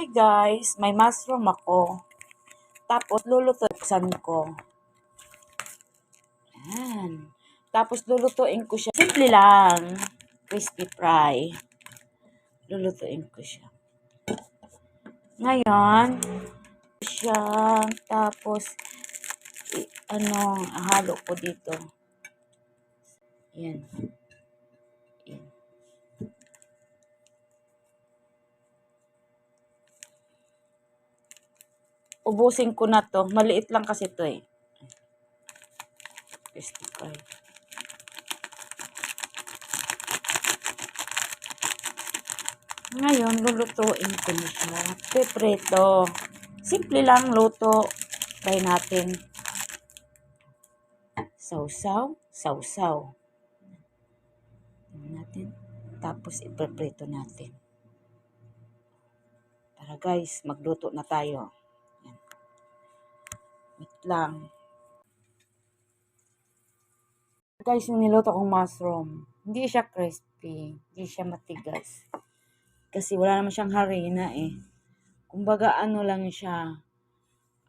Hi guys, may mushroom ako. Tapos lulutuin ko. Ayan. Tapos lulutuin ko siya. Simple lang. Crispy fry. Lulutuin ko siya. Ngayon, siya tapos i- ano, halo ko dito. Yan. Ubusin ko na to. Maliit lang kasi to eh. Fry. Ngayon, lulutuin ko na siya. Simple lang luto. Try natin. Sausaw, sausaw. Natin. Tapos, iprepreto natin. Tara guys, magluto na tayo. Wait lang. Guys, niluto kong mushroom, hindi siya crispy. Hindi siya matigas. Kasi wala naman siyang harina eh. Kumbaga ano lang siya.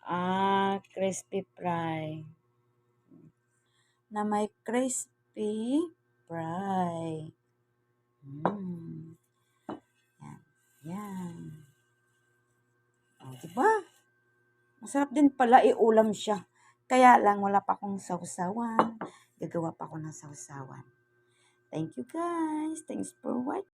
Ah, crispy fry. Na may crispy fry. Mm. Yan. Yan. O, diba? Masarap din pala iulam siya. Kaya lang wala pa akong sausawan. Gagawa pa ako ng sausawan. Thank you guys. Thanks for watching.